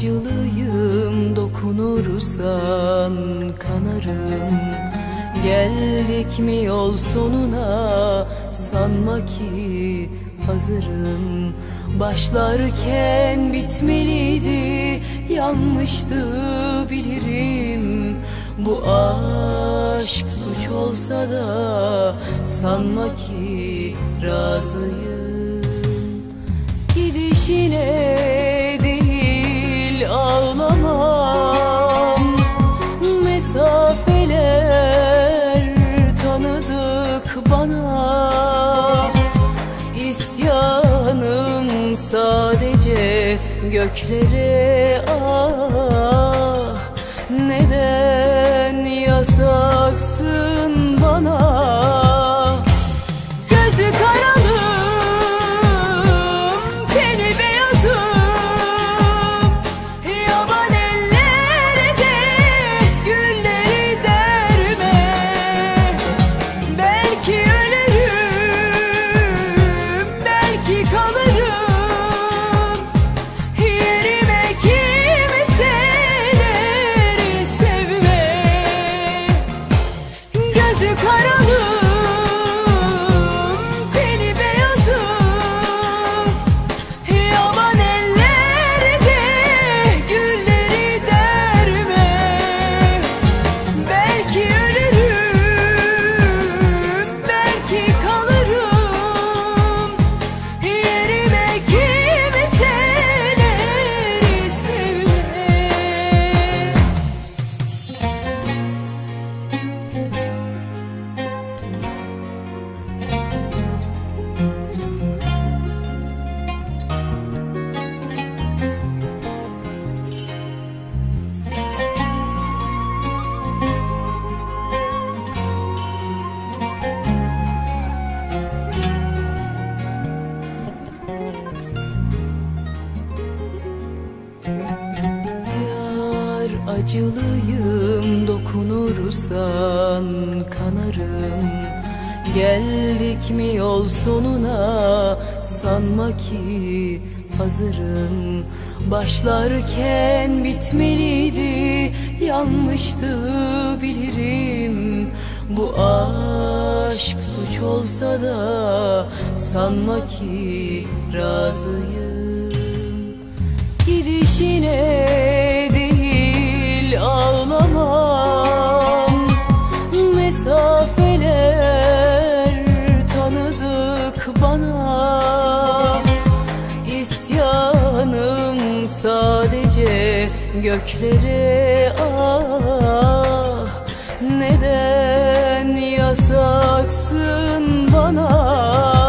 acılıyım dokunursan kanarım. Geldik mi yol sonuna sanma ki hazırım. Başlarken bitmeliydi yanlıştı bilirim. Bu aşk suç olsa da sanma ki razıyım. Gidişine İsyanım sadece göklere ah. Neden yasaksın acılıyım dokunursan kanarım. Geldik mi yol sonuna sanma ki hazırım. Başlarken bitmeliydi yanlıştı bilirim. Bu aşk suç olsa da sanma ki razıyım. Gidişine değil ağlamam Mesafeler tanıdık bana. İsyanım sadece göklere ah. Neden yasaksın bana